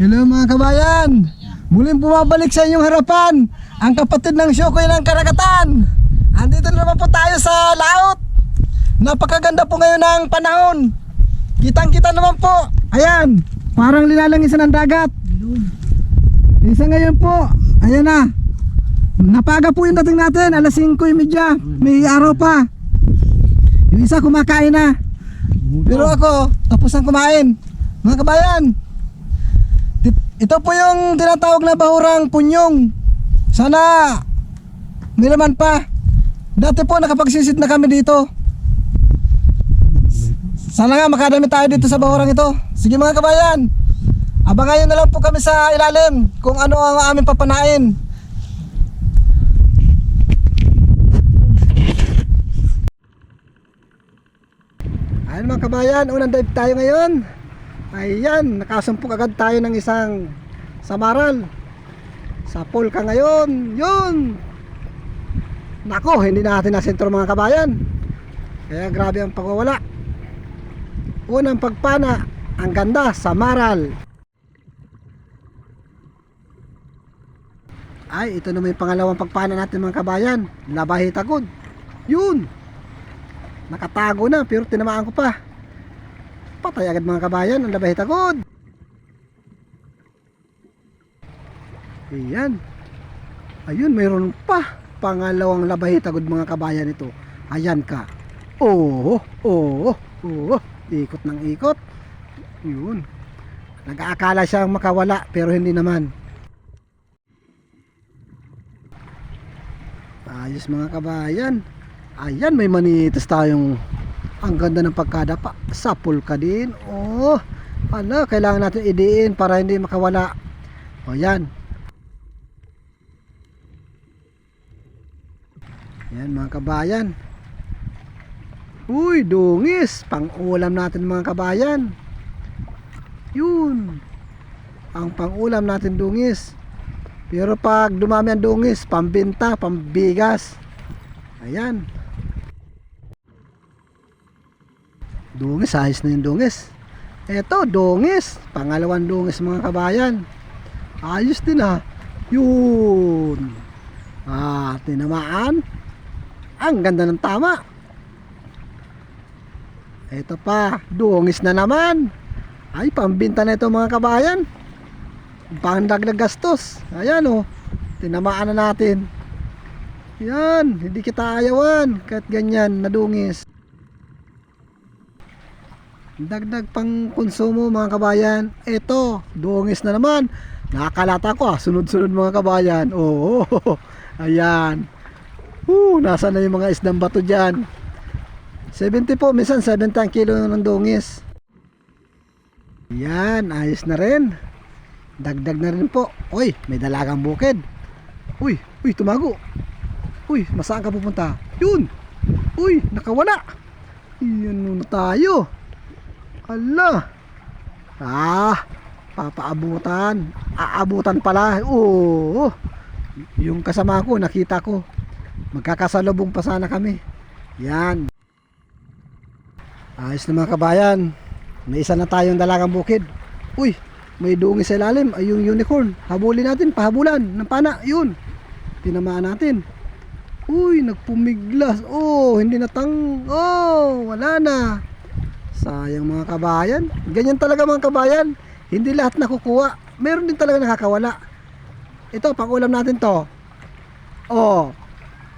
Hello mga kabayan! Muling bumabalik sa inyong harapan ang kapatid ng Shokoy ng Karagatan. Andito na naman po tayo sa laot. Napakaganda po ngayon ng panahon. Kitang kita naman po. Ayan, parang lilalangisan ng dagat. Isa ngayon po, ayan na. Napaga po yung dating natin, alas 5.30. May araw pa. Yung isa kumakain na. Pero ako, tapos ang kumain. Mga kabayan, Ito po yung tinatawag na bahurang punyong. Sana nilaman pa. Dati po nakapagsisit na kami dito. Sana nga makadami tayo dito sa bahurang ito. Sige mga kabayan. Abangan nyo na lang po kami sa ilalim kung ano ang aming papanain. Ayun mga kabayan, unang dive tayo ngayon. Ayan, nakasumpok agad tayo ng isang samaral. Sa pool ka ngayon, yun. Nako, hindi natin nasentro mga kabayan. Kaya grabe ang pagwawala. Unang pagpana, ang ganda, samaral. Ay, ito naman yung pangalawang pagpana natin mga kabayan. Labahi tagod. Yun. Nakatago na, pero tinamaan ko pa. Patay agad mga kabayan, ang labay tagod. Ayan. Ayun, mayroon pa. Pangalawang labay tagod mga kabayan ito. Ayan ka. Oo, oo, oo. Ikot ng ikot. Yun. Nag-aakala siyang makawala, pero hindi naman. Ayos mga kabayan. Ayan, may manitas tayong ang ganda ng pagkadapa. Sapul ka din. Oh, ala, kailangan natin idiin para hindi makawala. O yan. Yan mga kabayan. Uy, dungis. Pang-ulam natin mga kabayan. Yun. Ang pang-ulam natin dungis. Pero pag dumami ang dungis, pambinta, pambigas. Ayan. Dungis, ayos na yung dungis. Eto, dungis. Pangalawang dungis mga kabayan. Ayos din ha. Yun. Ah, tinamaan. Ang ganda ng tama. Eto pa, dungis na naman. Ay, pambinta na ito mga kabayan. Pangdagdag gastos. Ayan oh. Tinamaan na natin. Yan, hindi kita ayawan kahit ganyan nadungis. Dagdag pang konsumo mga kabayan. Ito, dungis na naman. Nakakalata ko ah, sunod-sunod mga kabayan. Oo, ayan. Uh, nasa na yung mga isdang bato dyan. 70 po, minsan 70 ang kilo ng dungis. Yan, ayos na rin. Dagdag na rin po. Uy, may dalagang bukid. Uy, uy, tumago. Uy, masaan ka pupunta? Yun. Uy, nakawala. Yan muna tayo. Hala. Ah, papaabutan. Aabutan pala. Oo. Yung kasama ko, nakita ko. Magkakasalubong pa sana kami. Yan. Ayos na mga kabayan. May isa na tayong dalagang bukid. Uy, may dungi sa ilalim. Ay, yung unicorn. Habulin natin, pahabulan ng pana. Yun. Tinamaan natin. Uy, nagpumiglas. Oh, hindi natang... Oh, wala na. Sayang mga kabayan. Ganyan talaga mga kabayan. Hindi lahat nakukuha. Meron din talaga nakakawala. Ito, pang-ulam natin to. Oh.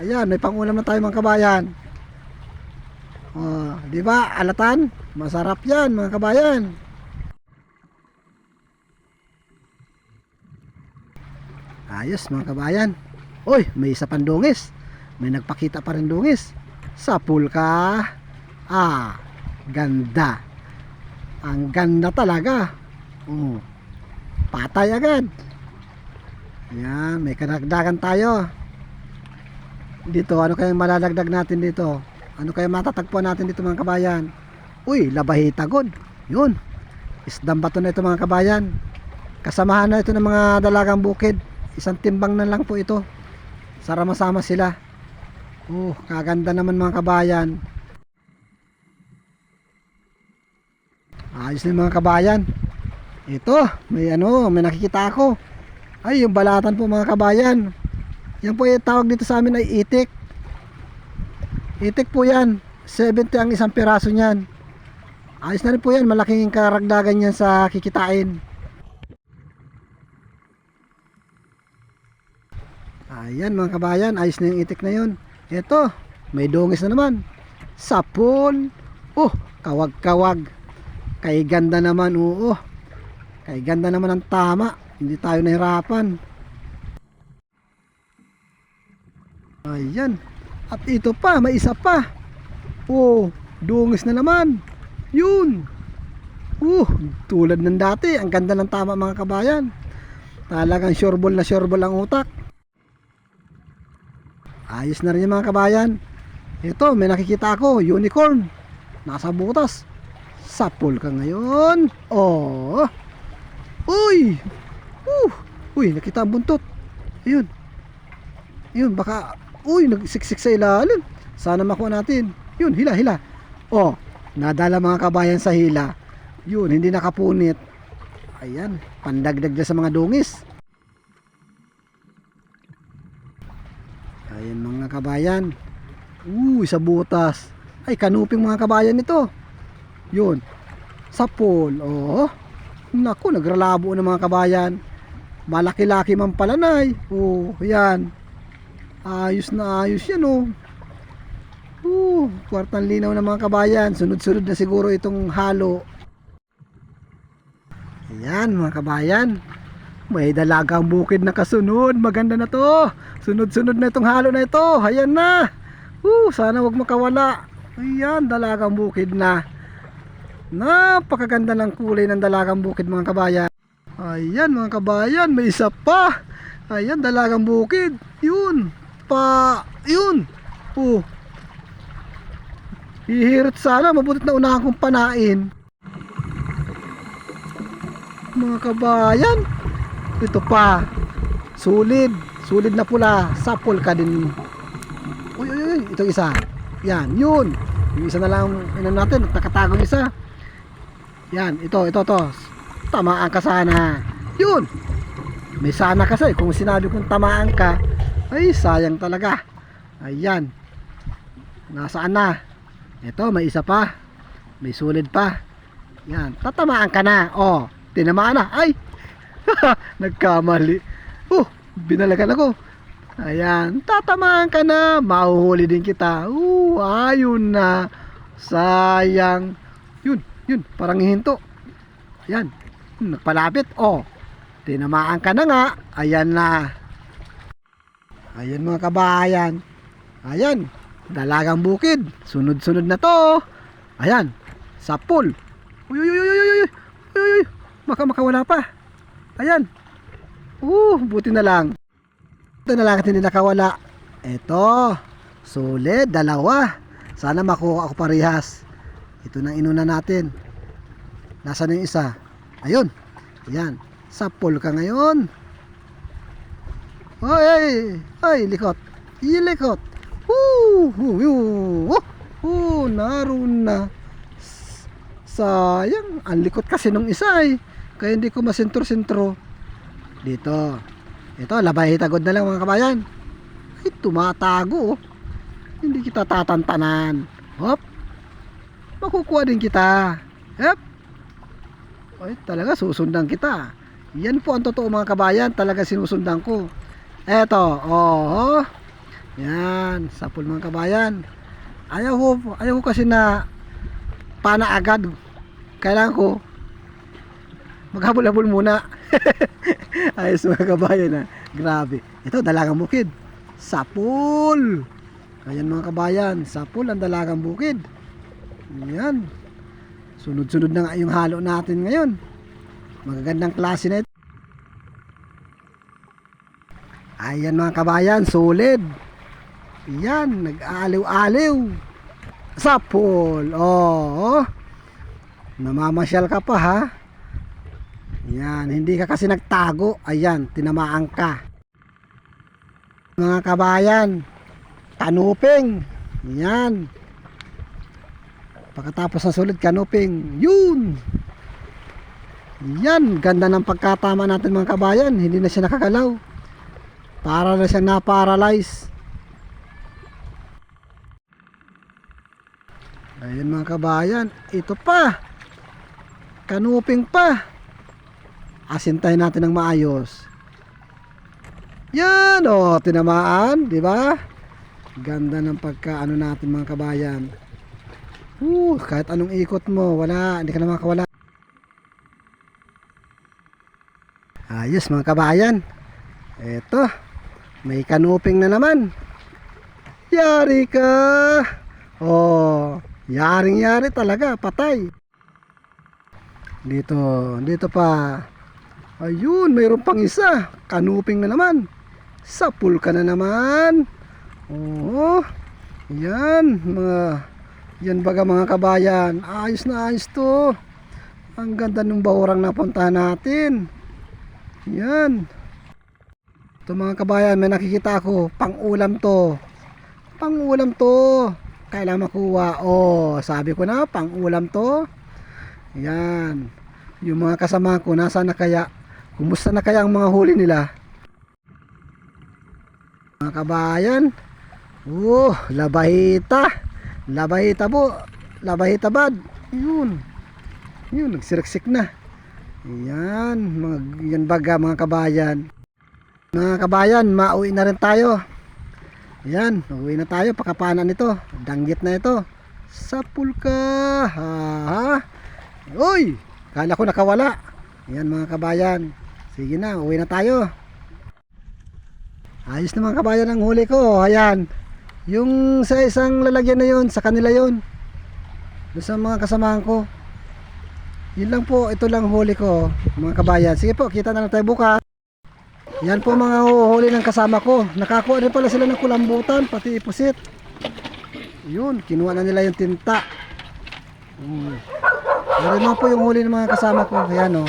Ayan, may pang-ulam na tayo mga kabayan. Oh, di ba? Alatan? Masarap 'yan, mga kabayan. Ayos mga kabayan. Uy, may isa pang. May nagpakita pa rin dungis. Sa pool ka. Ah, ganda. Ang ganda talaga. Oh. Patay agad. Ayan, may kanagdagan tayo. Dito, ano kayang malalagdag natin dito? Ano kaya matatagpuan natin dito mga kabayan? Uy, labahita god. Yun. Isdang bato na ito mga kabayan. Kasamahan na ito ng mga dalagang bukid. Isang timbang na lang po ito. Sarama-sama sila. Oh, kaganda naman mga kabayan. Ayos na yung mga kabayan. Ito, may ano, may nakikita ako. Ay, yung balatan po mga kabayan. Yan po yung tawag dito sa amin ay itik. Itik po yan. 70 ang isang piraso niyan. Ayos na rin po yan. Malaking karagdagan yan sa kikitain. Ayan mga kabayan. Ayos na yung itik na yun. Ito, may dungis na naman. Sapol. Oh, kawag-kawag. Kay ganda naman, oo. Kay ganda naman ang tama. Hindi tayo nahirapan. Ayan. At ito pa, may isa pa. Oh, dungis na naman. Yun. Uh, tulad ng dati. Ang ganda ng tama mga kabayan. Talagang sureball na sureball ang utak. Ayos na rin yung mga kabayan. Ito, may nakikita ako, unicorn. Nasa butas. Sapol ka ngayon. Oh. Uy! Uh! Uy, nakita ang buntot. Ayun. Yun, baka, uy, nagsiksik sa ilalim. Sana makuha natin. Yun, hila, hila. Oh, nadala mga kabayan sa hila. Yun, hindi nakapunit. Ayan, pandagdag na sa mga dungis. Ayan mga kabayan. Uy, sa butas. Ay, kanuping mga kabayan ito. Yun. Sapol. Oh. Naku, nagralabo ng mga kabayan. Malaki-laki man pala nay. Oh, yan. Ayos na ayos yan oh. Uh, kwartang linaw ng mga kabayan. Sunod-sunod na siguro itong halo. Ayan mga kabayan. May dalagang bukid na kasunod. Maganda na to. Sunod-sunod na itong halo na ito. Ayan na. Uh, sana wag makawala. Ayan, dalagang bukid na. Napakaganda ng kulay ng dalagang bukid mga kabayan. Ayan mga kabayan, may isa pa. Ayan, dalagang bukid. Yun. Pa, yun. Oh. Hihirit sana, mabutit na unahan kong panain. Mga kabayan, ito pa. Sulid, sulid na pula. Sapol ka din. Uy, uy, uy, ito isa. Yan, yun. Yung isa na lang, ino natin, nakatagong isa. Yan, ito, ito, to. Tamaan ka sana. Yun. May sana kasi. Kung sinabi kong tamaan ka, ay sayang talaga. Ayan. Nasaan na? Ito, may isa pa. May sulit pa. Yan, tatamaan ka na. Oh, tinamaan na. Ay! Nagkamali. Oh, binalagan ako. Ayan, tatamaan ka na. Mahuhuli din kita. Uh, ayun na. Sayang. Yun, parang hihinto. Ayan. Napalapit. Oh. Tinamaan ka na nga. Ayan na. Ayan mga kabayan. Ayan. Dalagang bukid. Sunod-sunod na to. Ayan. Sa pool. Uy, uy, uy, uy, uy, uy. Maka, makawala pa. Ayan. Uh, buti na lang. Ito na lang at hindi nakawala. Ito. Sulit. Dalawa. Sana makuha ako parehas. Ito na inuna natin. Nasaan yung isa? Ayun. Ayan. Sapol ka ngayon. Ay, ay, ay, likot. Ilikot. Woo, woo, woo. Oh, naroon na. Sayang, ang likot kasi nung isa eh. Kaya hindi ko masentro-sentro. Dito. Ito, labay hitagod na lang mga kabayan. Ay, tumatago. oh. Hindi kita tatantanan. Hop. Makukuha din kita. Hop. Ay, talaga susundan kita. Yan po ang totoo mga kabayan. Talaga sinusundan ko. Eto, oh. Yan, sapul mga kabayan. Ayaw ko, ayaw ko kasi na pana agad. Kailangan ko maghabol-habol muna. Ayos mga kabayan na. Grabe. Ito, dalagang bukid. Sapul. Ayan mga kabayan, sapul ang dalagang bukid. Yan. Sunod-sunod na nga yung halo natin ngayon. Magagandang klase na ito. Ayan mga kabayan, solid. Yan, nag-aliw-aliw. Sapol. Oh. Namamasyal ka pa ha. Yan, hindi ka kasi nagtago. Ayan, tinamaan ka. Mga kabayan, kanuping. Yan. Pagkatapos ng sulit, kanuping. Yun. Yan, ganda ng pagkatama natin mga kabayan. Hindi na siya nakagalaw. Para na siyang na-paralyze. Ayun mga kabayan, ito pa. Kanuping pa. Asintahin natin ng maayos. Yan oh, tinamaan, di ba? Ganda ng pagkaano natin mga kabayan. Uh, kahit anong ikot mo, wala, hindi ka na makawala. Ayos mga kabayan. Eto, may kanuping na naman. Yari ka. Oh, yaring yari talaga, patay. Dito, dito pa. Ayun, mayroon pang isa. Kanuping na naman. Sapul ka na naman. Oo. Yan, mga yan baga mga kabayan. Ayos na ayos to. Ang ganda ng bawrang napuntahan natin. Yan. Ito mga kabayan, may nakikita ako. Pang-ulam to. Pang-ulam to. Kailangan makuha. Oh, sabi ko na, pang-ulam to. Yan. Yung mga kasama ko, nasa na kaya? Kumusta na kaya ang mga huli nila? Mga kabayan. Oh, labahita. Labahita po. Labahita bad. Yun. Yun, nagsiriksik na. Yan, mga, yan baga mga kabayan. Mga kabayan, mauwi na rin tayo. Yan, uwi na tayo. Pakapanan ito. Danggit na ito. Sapul ka. Ha, ha. Uy, kala ko nakawala. Yan mga kabayan. Sige na, uwi na tayo. Ayos na mga kabayan ang huli ko. Ayan. Yung sa isang lalagyan na yun, sa kanila yun. Doon sa mga kasamahan ko. Yun lang po, ito lang huli ko, mga kabayan. Sige po, kita na lang tayo bukas. Yan po mga huli ng kasama ko. Nakakuha rin pala sila ng kulambutan, pati ipusit. Yun, kinuha na nila yung tinta. Hmm. Yan naman po yung huli ng mga kasama ko. Ayan o.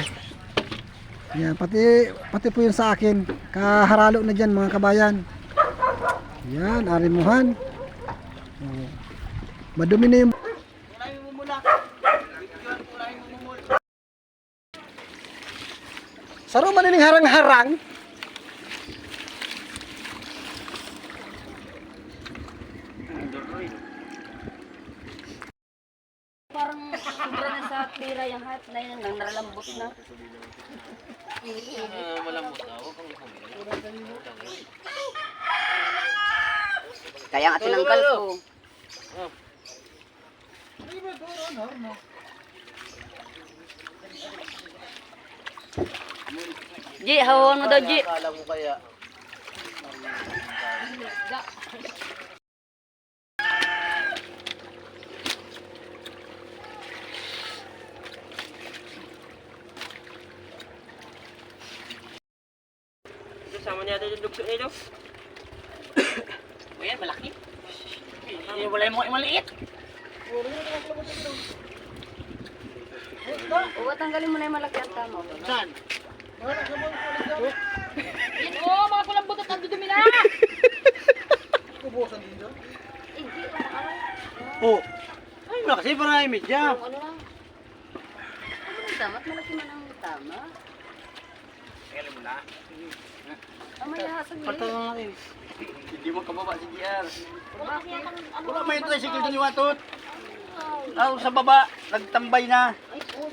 Yan, pati, pati po yun sa akin. Kaharalo na dyan mga kabayan. Yan, arimuhan. Oh. Madumi na yung Saro man ning harang-harang. Parang sobra na sa tira yung hat na yun, nang nalambot na. Kaya nga tinanggal ko. Ji, hawakan mo daw, Ji. Akala mo kaya. Sama niya yung dugso nito. Uy, malaki. Hindi wala mo maliit. Oo, tanggalin mo na yung malaki ang tama. Saan? Oo, mga kulambot at ang dudumi na! Hindi, ano araw. Oh. Ay, wala kasi para may media. Ano lang? Ano lang tama? Malaki man ang tama. Na? Na natin. Hindi mo kababa si GR. Bakit? Wala may tricycle doon ni Watot. Ah, sa baba, nagtambay na. Ay, oh.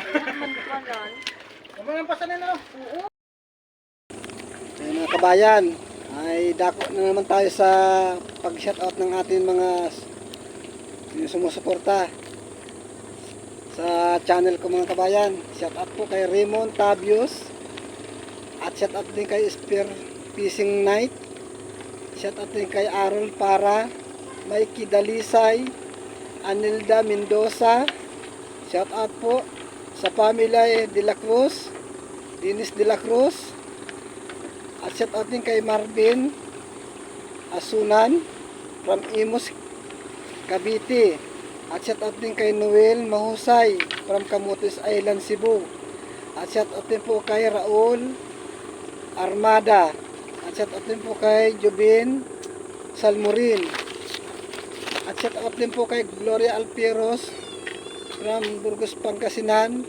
Naman pala. Kamu pasan na Ayun mga kabayan, ay dako na naman tayo sa pag-shoutout ng ating mga yung sumusuporta sa channel ko mga kabayan. Shoutout po kay Raymond Tabios at shoutout din kay Spear Fishing Night. Shoutout din kay Aaron Para, Mikey Dalisay, Anilda Mendoza. Shoutout po sa pamilya De La Cruz, Dennis De La Cruz, at shout out din kay Marvin Asunan from Imus, Cavite. At shout out din kay Noel Mahusay from Camotes Island, Cebu. At shout out din po kay Raul Armada. At shout out din po kay Jubin Salmurin. At shout out din po kay Gloria Alpiros from Burgos, Pangasinan.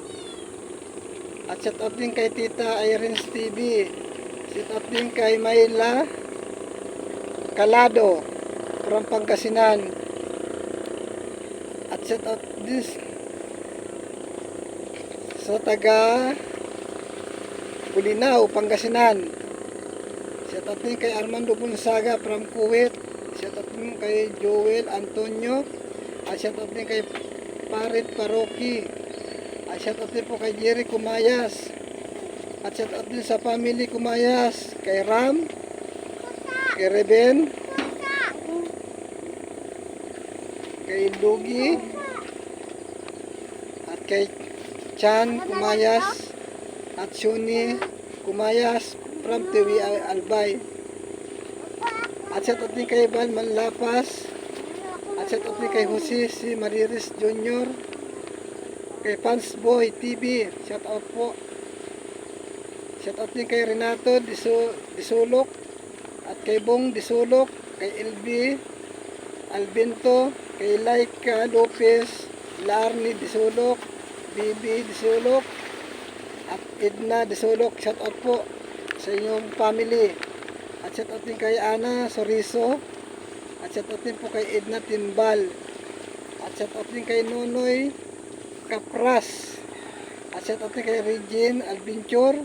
At shout out din kay Tita Irene TV. Shout out din kay Mayla Calado from Pangasinan. Shout out din sa taga Bulinaw, Pangasinan. Shout out din kay Armando Bunsaga from Kuwait. Shout out din kay Joel Antonio. At shout out din kay Parit Paroki. At shout out din po kay Jerry Kumayas. At shout out din sa family Kumayas. Kay Ram. Kay Reben. Kay Lugi. Kay Chan Kumayas. At Shuni Kumayas from TV Albay. At out din kay Val Manlapas. At out din kay Jose si Mariris Jr. Kay Fans Boy TV. Shout out po. Shout out din kay Renato Disu Disulok. At kay Bong Disulok. Kay LB Albinto. Kay Laika Lopez. Larny Disulok. Bibi Disulok. At Edna Disulok. Shout out po sa inyong family. At shout out din kay Ana Soriso. At shout out din po kay Edna Timbal. At shout out din kay Nonoy Capras. At shout out din kay Regine Adventure.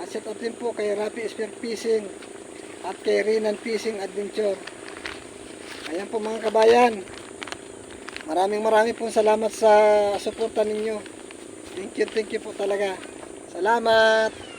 At shout out din po kay Rapi Spear Fishing. At kay Rinan Fishing Adventure. Ayan po mga kabayan. Maraming maraming po salamat sa suporta ninyo. Thank you, thank you po talaga. Salamat!